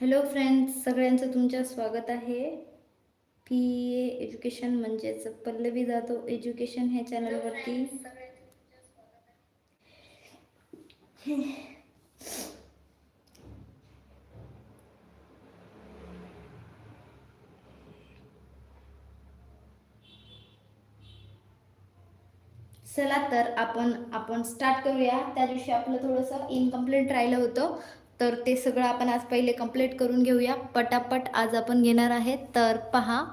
Hello friends सगळ्यांचं तुमच्या स्वागत आहे. पी ए एज्युकेशन म्हणजेच पल्लवी जाधव एज्युकेशन ह्या चॅनलवरती. चला तर आपण आपण स्टार्ट करूया. त्या दिवशी आपलं थोडंसं इनकम्प्लीट राहिलं होतं. तर ते सगळं आपण आज पहिले कंप्लीट करून घेऊया. पटापट आज आपण घेणार आहे तर पहा.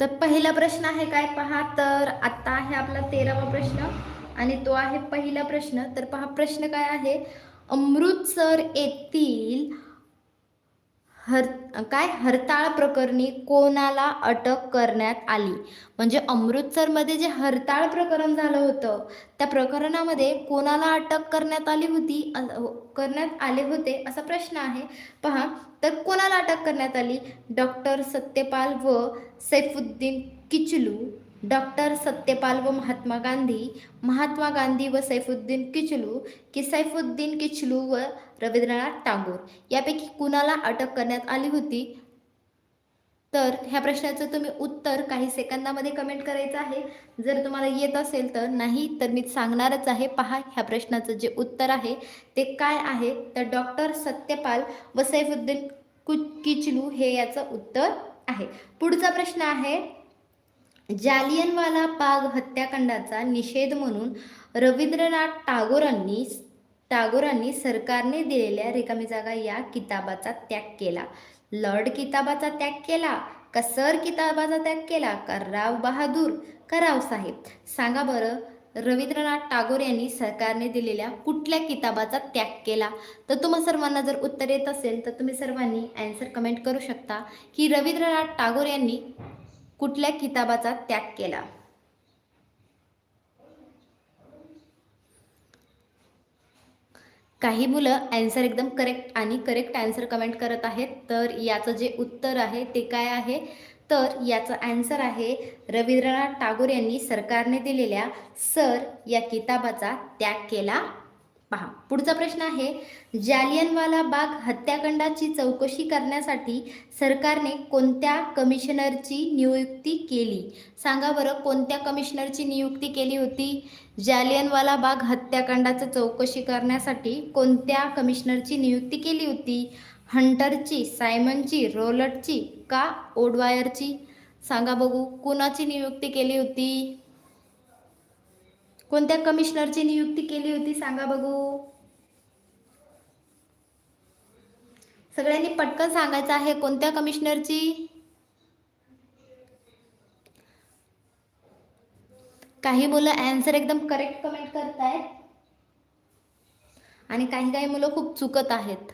तर पहिला प्रश्न आहे काय? पहा तर आता आहे आपला तेरावा प्रश्न आणि तो आहे पहिला प्रश्न. तर पहा प्रश्न काय आहे? अमृतसर येथील हर काय हरताळ प्रकरणी कोणाला अटक करण्यात आली? म्हणजे अमृतसरमध्ये जे हरताळ प्रकरण झालं होतं त्या प्रकरणामध्ये कोणाला अटक करण्यात आली होती करण्यात आले होते असा प्रश्न आहे. पहा तर कोणाला अटक करण्यात आली? डॉक्टर सत्यपाल व सैफुद्दीन किचलू. डॉक्टर सत्यपाल व महात्मा गांधी महात्मा गांधी व सैफुद्दीन किचलू की सैफुद्दीन किचलू व रवींद्रनाथ टागोर यापैकी कुणाला अटक करण्यात आली होती? तर ह्या प्रश्नाचं तुम्ही उत्तर काही सेकंदामध्ये कमेंट करायचं आहे. जर तुम्हाला येत असेल तर नाही तर मी सांगणारच आहे. पहा ह्या प्रश्नाचं जे उत्तर आहे ते काय आहे? तर डॉक्टर सत्यपाल व सैफुद्दीन कु किचलू हे याचं उत्तर आहे. पुढचा प्रश्न आहे जालियनवाला बाग हत्याकांडाचा निषेध म्हणून रवींद्रनाथ टागोरांनी टागोरांनी सरकारने दिलेल्या रिकामी जागा या किताबाचा त्याग केला. लॉर्ड किताबाचा त्याग केला का सर किताबाचा त्याग केला का राव बहादूर का रावसाहेब सांगा बरं रवींद्रनाथ टागोर यांनी सरकारने दिलेल्या कुठल्या किताबाचा त्याग केला? तर तुम्हा सर्वांना जर उत्तर येत असेल तर तुम्ही सर्वांनी ॲन्सर कमेंट करू शकता की रवींद्रनाथ टागोर यांनी कुठल्या किताबाचा त्याग केला? काही मुलं ॲन्सर एकदम करेक्ट आणि करेक्ट ॲन्सर कमेंट करत आहेत. तर याचं जे उत्तर आहे ते काय आहे? तर याचं ॲन्सर आहे रवींद्रनाथ टागोर यांनी सरकारने दिलेल्या सर या किताबाचा त्याग केला. पहा पुढचा प्रश्न आहे जालियनवाला बाग हत्याकांडाची चौकशी करण्यासाठी सरकारने कोणत्या कमिशनरची नियुक्ती केली? सांगा बरं कोणत्या कमिशनरची नियुक्ती केली होती? जालियनवाला बाग हत्याकांडाचं चौकशी करण्यासाठी कोणत्या कमिशनरची नियुक्ती केली होती? हंटरची सायमनची रोलटची का ओडवायरची? सांगा बघू कुणाची नियुक्ती केली होती? कोणत्या कमिशनरची नियुक्ती केली होती सांगा बघू. सगळ्यांनी पटकन सांगायचं आहे कोणत्या कमिशनरची काही मुलं ॲन्सर एकदम करेक्ट कमेंट करतायत. आणि काही काही मुलं खूप चुकत आहेत.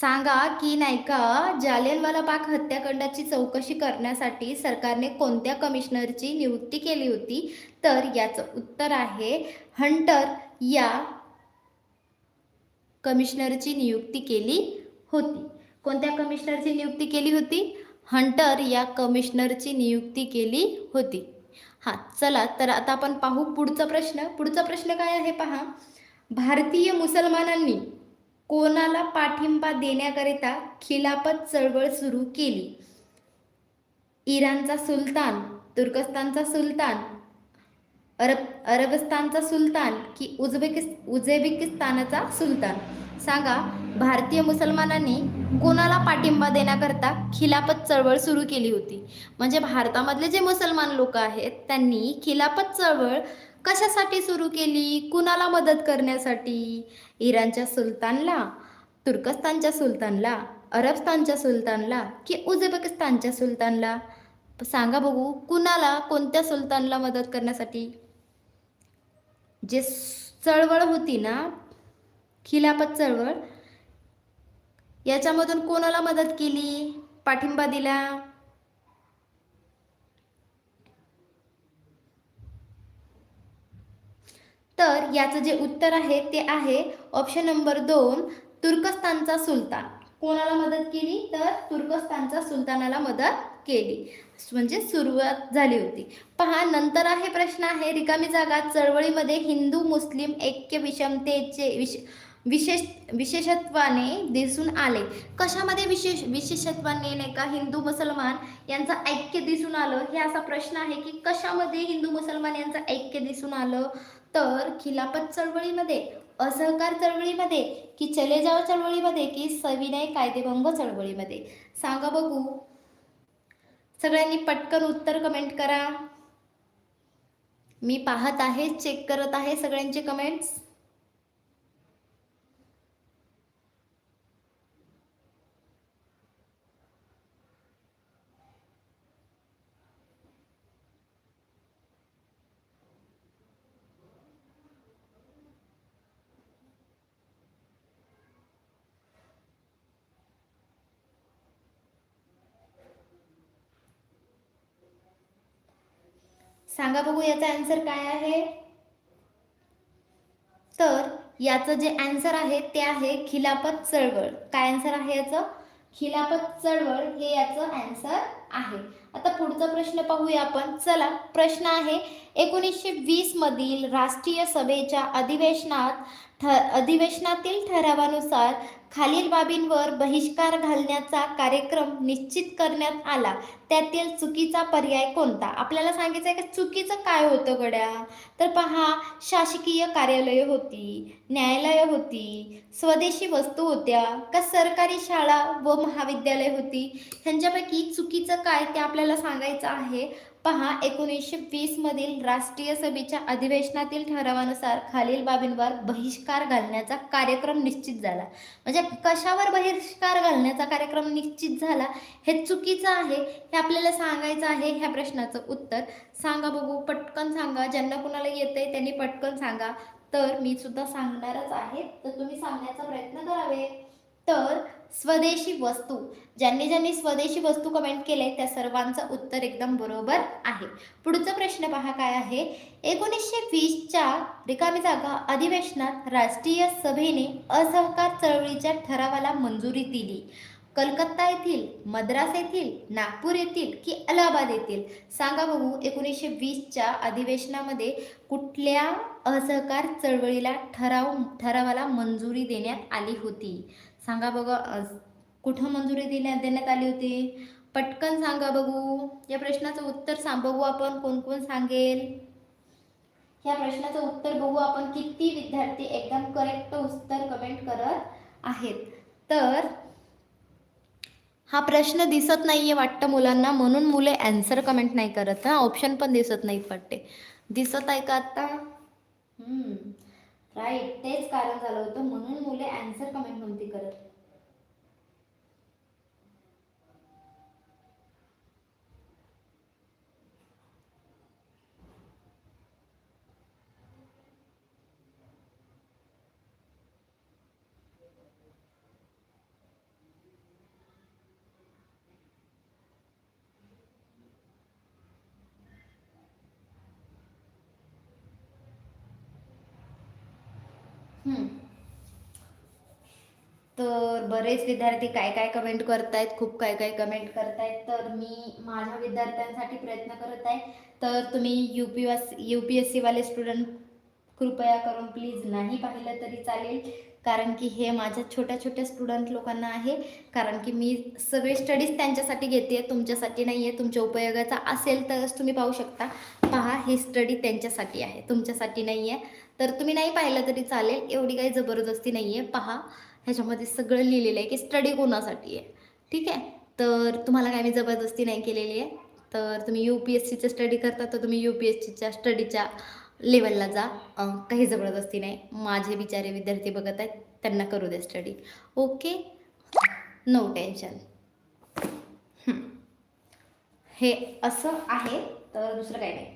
सांगा की नाही का जालियनवाला बाग हत्याकांडाची चौकशी करण्यासाठी सरकारने कोणत्या कमिशनरची नियुक्ती केली होती? तर याचं उत्तर आहे हंटर या कमिशनरची नियुक्ती केली होती. कोणत्या कमिशनरची नियुक्ती केली होती? हंटर या कमिशनरची नियुक्ती केली होती. हां चला तर आता आपण पाहू पुढचा प्रश्न. पुढचा प्रश्न काय आहे पहा. भारतीय मुसलमानांनी कोणाला पाठिंबा देण्याकरिता खिलाफत चळवळ सुरू केली? इराणचा सुलतान तुर्कस्तानचा सुलतान अरब अरबस्तानचा सुलतान की उझबेकिस उझबेकिस्तानचा सुलतान? सांगा भारतीय मुसलमानांनी कोणाला पाठिंबा देण्याकरता खिलाफत चळवळ सुरू केली होती? म्हणजे भारतामधले जे मुसलमान लोक आहेत त्यांनी खिलाफत चळवळ कशासाठी सुरू केली? कुणाला मदत करण्यासाठी? इराणच्या सुलतानला? तुर्कस्तानच्या सुलतानला? अरबस्तानच्या सुलतानला? की उझबेकिस्तानच्या सुलतानला? सांगा बघू कुणाला कोणत्या सुलतानला मदत करण्यासाठी? जे चळवळ होती ना खिलाफत चळवळ याच्यामधून कोणाला मदत केली? पाठिंबा दिला? तर याचं जे उत्तर आहे ते आहे ऑप्शन नंबर दोन तुर्कस्तानचा सुलतान. कोणाला मदत केली? तर तुर्कस्तानचा सुलतानाला मदत केली. म्हणजे सुरुवात झाली होती. पहा नंतर आहे प्रश्न आहे रिकामी जागा चळवळीमध्ये हिंदू मुस्लिम ऐक्य विषमतेचे विश विशेष विशेषत्वाने दिसून आले. कशामध्ये विशेष विशेषत्वाने नाही का? हिंदू मुसलमान यांचं ऐक्य दिसून आलं? हे असा प्रश्न आहे की कशामध्ये हिंदू मुसलमान यांचं ऐक्य दिसून आलं? तर खिलाफत चळवळीमध्ये असहकार चळवळीमध्ये की चले जाव चळवळीमध्ये की सविनय कायदेभंग चळवळीमध्ये? सांगा बघू. सगळ्यांनी पटकन उत्तर कमेंट करा. मी पाहत आहे चेक करत आहे सगळ्यांचे कमेंट्स सांगा बघू याचा आन्सर काय आहे? तर याचं जे आन्सर आहे ते आहे खिलापत चळवळ. काय आन्सर आहे याचं? खिलाफत चळवळ हे याचं आन्सर आहे. आता पुढचा प्रश्न पाहूया आपण. चला प्रश्न आहे एकोणीसशे वीस मधील राष्ट्रीय सभेच्या अधिवेशनात ठ अधिवेशनातील ठरावानुसार खालील बाबींवर बहिष्कार घालण्याचा कार्यक्रम निश्चित करण्यात आला. त्यातील चुकीचा पर्याय कोणता? आपल्याला सांगायचं आहे का चुकीचं काय होतं गड्या? तर पहा शासकीय कार्यालय होती न्यायालय होती स्वदेशी वस्तू होत्या का सरकारी शाळा व महाविद्यालय होती? ह्यांच्यापैकी चुकीचं काय ते आपल्याला सांगायचं आहे? पहा एकोणीसशे वीसमधील राष्ट्रीय सभेच्या अधिवेशनातील ठरावानुसार खालील बाबींवर बहिष्कार घालण्याचा कार्यक्रम निश्चित झाला. म्हणजे कशावर बहिष्कार घालण्याचा कार्यक्रम निश्चित झाला हे चुकीचं आहे हे आपल्याला सांगायचं आहे ह्या प्रश्नाचं उत्तर. सांगा बघू पटकन सांगा. ज्यांना कुणाला येतंय त्यांनी पटकन सांगा. तर मी सुद्धा सांगणारच आहे. तर तुम्ही सांगण्याचा प्रयत्न करावे. तर स्वदेशी वस्तू ज्यांनी ज्यांनी स्वदेशी वस्तू कमेंट केले त्या सर्वांचं उत्तर एकदम बरोबर आहे. पुढचा प्रश्न पहा काय आहे? एकोणीसशे वीसच्या रिकामी जागा अधिवेशनात राष्ट्रीय सभेने असहकार चळवळीच्या ठरावाला मंजुरी दिली. कलकत्ता येथील मद्रास येथील नागपूर येथील की अलाहाबाद येथील? सांगा बघू एकोणीसशे वीसच्या अधिवेशनामध्ये कुठल्या असहकार चळवळीला ठराव ठरावाला मंजुरी देण्यात आली होती? सांगा बघा कुठं मंजुरी दिल्या देण्यात आली होती? पटकन सांगा बघू. या प्रश्नाचं उत्तर सांग बघू आपण कोण कोण सांगेल. या प्रश्नाचं उत्तर बघू आपण किती विद्यार्थी एकदम करेक्ट उत्तर कमेंट करत आहेत. तर हा प्रश्न दिसत नाहीये वाटतं मुलांना म्हणून मुले अँसर कमेंट नाही करत. हा ऑप्शन पण दिसत नाहीत वाटते दिसत आहे का आता? राईट तेच कारण झालं होतं म्हणून मुले अँसर कमेंट नव्हती करत. तर बरेच विद्यार्थी काय काय कमेंट करतायत खूप काय काय कमेंट करतायत. तर मी माझ्या विद्यार्थ्यांसाठी प्रयत्न करत आहे. तर तुम्ही U P S U P S सीवाले student कृपया करून प्लीज नाही पाहिलं तरी चालेल. कारण की हे माझ्या छोट्या छोट्या स्टुडंट लोकांना आहे. कारण की मी सगळे स्टडीज त्यांच्यासाठी घेते तुमच्यासाठी नाही आहे तुमच्या उपयोगाचा असेल तरच तुम्ही पाहू शकता. पहा ही स्टडी त्यांच्यासाठी आहे तुमच्यासाठी नाही आहे तर तुम्ही नाही पाहिलं तरी चालेल. एवढी काही जबरदस्ती नाही आहे पहा ह्याच्यामध्ये सगळं लिहिलेलं आहे की स्टडी कोणासाठी आहे. ठीक आहे? तर तुम्हाला काय मी जबरदस्ती नाही केलेली आहे. तर तुम्ही यू पी एस सीचं स्टडी करता तर तुम्ही यू पी एस सीच्या स्टडीच्या लेवलला जा. काही जबरदस्ती नाही. माझे बिचारे विद्यार्थी बघत आहेत त्यांना करू दे स्टडी ओके नो टेन्शन हे असं आहे. तर दुसरं काही नाही.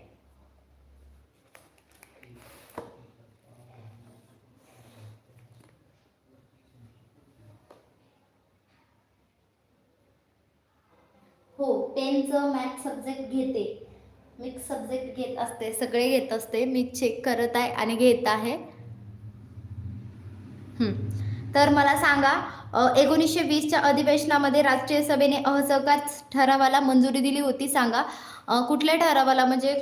हो टेनचं मॅथ सब्जेक्ट घेते. मिक्स सब्जेक्ट घेत असते सगळे घेत असते. मी चेक करत आहे आणि घेत आहे. तर मला सांगा एकोणीसशे वीसच्या अधिवेशनामध्ये राष्ट्रीय सभेने असहकार ठरावाला मंजुरी दिली होती सांगा. कुठल्या ठरावाला? म्हणजे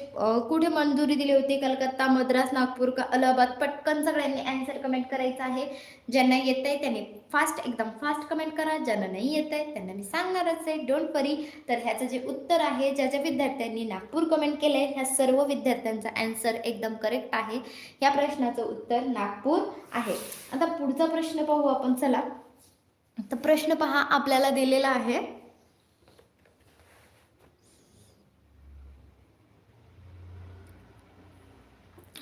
कुठे मंजुरी दिली होती? कलकत्ता मद्रास नागपूर का अलाहाबाद? पटकन सगळ्यांनी अँसर कमेंट करायचं आहे. ज्यांना येत आहे त्यांनी फास्ट एकदम फास्ट कमेंट करा. ज्यांना नाही येत आहे त्यांना मी सांगणारच आहे. डोंट वरी तर ह्याचं जे उत्तर आहे ज्या ज्या विद्यार्थ्यांनी नागपूर कमेंट केलं आहे ह्या सर्व विद्यार्थ्यांचा अँसर एकदम करेक्ट आहे. या प्रश्नाचं उत्तर नागपूर आहे. आता पुढचा प्रश्न पाहू आपण. चला. तर प्रश्न पहा आपल्याला दिलेला आहे.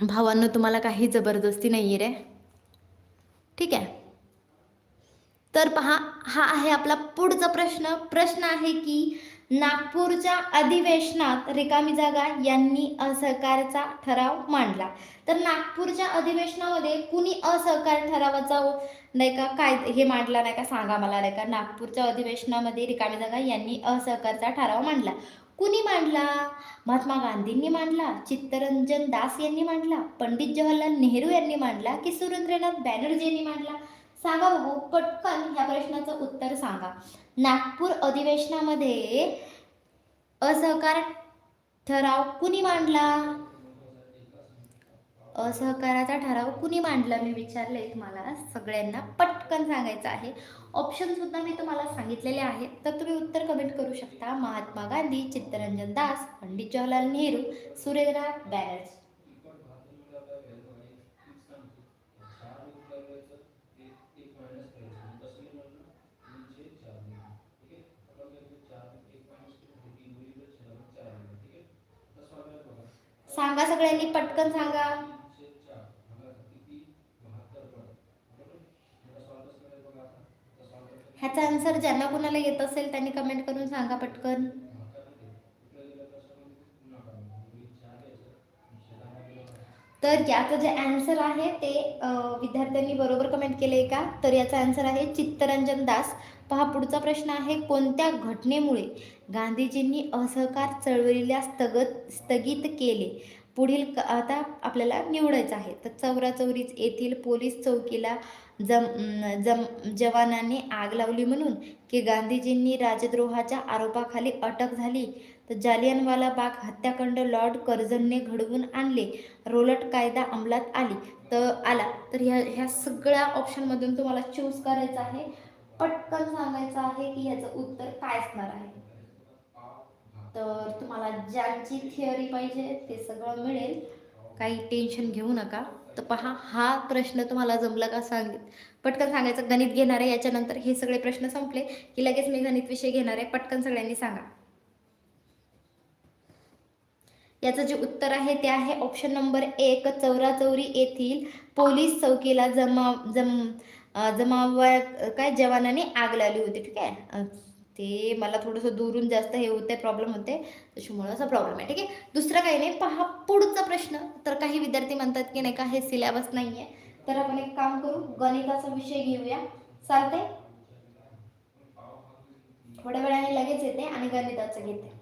भावांनो तुम्हाला काही जबरदस्ती नाही आहे रे. ठीक आहे? तर पहा हा आहे आपला पुढचा प्रश्न. प्रश्न आहे की नागपूरच्या अधिवेशनात रिकामी जागा यांनी असहकारचा ठराव मांडला. तर नागपूरच्या अधिवेशनामध्ये कुणी असहकार ठरावाचा हो- नाही का काय हे मांडला नाही का सांगा मला नाही का नागपूरच्या अधिवेशनामध्ये रिकामी जागा यांनी असहकारचा ठराव मांडला. कुणी मांडला? महात्मा गांधींनी मांडला चित्तरंजन दास यांनी मांडला पंडित जवाहरलाल नेहरू यांनी मांडला की सुरेंद्रनाथ बॅनर्जी यांनी मांडला? सांगा बघू पटकन ह्या प्रश्नाचं उत्तर सांगा. नागपूर अधिवेशनामध्ये असहकार ठराव कुणी मांडला? असहकाराचा ठराव कुणी मांडला? मी विचारले तुम्हाला सगळ्यांना पटकन सांगायचं आहे. ऑप्शनसुद्धा मी तुम्हाला सांगितलेले आहेत. तर तुम्ही उत्तर कमेंट करू शकता. महात्मा गांधी चित्तरंजन दास पंडित जवाहरलाल नेहरू सुरेंद्र बॅनर्जी सांगा सगळ्यांनी पटकन सांगा. ह्याचा आन्सर ज्यांना कोणाला येत असेल त्यांनी कमेंट करून सांगा पटकन. तर याचं जे आन्सर आहे ते विद्यार्थ्यांनी बरोबर कमेंट केले का? तर याचा आन्सर आहे चित्तरंजन दास. पहा पुढचा प्रश्न आहे कोणत्या घटनेमुळे गांधीजींनी असहकार चळवळीला स्थगत स्थगित केले? पुढील क- आता आपल्याला निवडायचं आहे. तर चौराचौरीच येथील पोलीस चौकीला जम जम जवानांनी आग लावली म्हणून की गांधीजींनी राजद्रोहाच्या आरोपाखाली अटक झाली. तर जालियनवाला बाग हत्याकांड लॉर्ड कर्जनने घडवून आणले. रोलट कायदा अंमलात आली. तर आला. तर ह्या ह्या सगळ्या ऑप्शनमधून तुम्हाला चूज करायचं आहे. पटकन सांगायचं आहे की ह्याचं उत्तर काय असणार आहे. तर तुम्हाला ज्यांची थिअरी पाहिजे ते सगळं मिळेल. काही टेन्शन घेऊ नका. तर पहा हा प्रश्न तुम्हाला जमला का सांग पटकन सांगायचं गणित घेणार आहे याच्यानंतर हे सगळे प्रश्न संपले की लगेच मी गणित विषय घेणार आहे. पटकन सगळ्यांनी सांगा. याचं जे उत्तर आहे ते आहे ऑप्शन नंबर एक चौराचौरी येथील पोलीस चौकीला जमा जम अं, जमावा काय जवानाने आग लावली होती ठीक आहे? ते मला थोडंसं दुरून जास्त हे होते प्रॉब्लेम होते त्याच्यामुळे असा प्रॉब्लेम आहे ठीक आहे? दुसरं काही नाही पहा पुढचा प्रश्न. तर काही विद्यार्थी म्हणतात की नाही का हे सिलेबस नाही आहे तर आपण एक काम करू गणिताचा विषय घेऊया. चालते थोड्या वेळाने लगेच येते आणि गणिताचं घेते.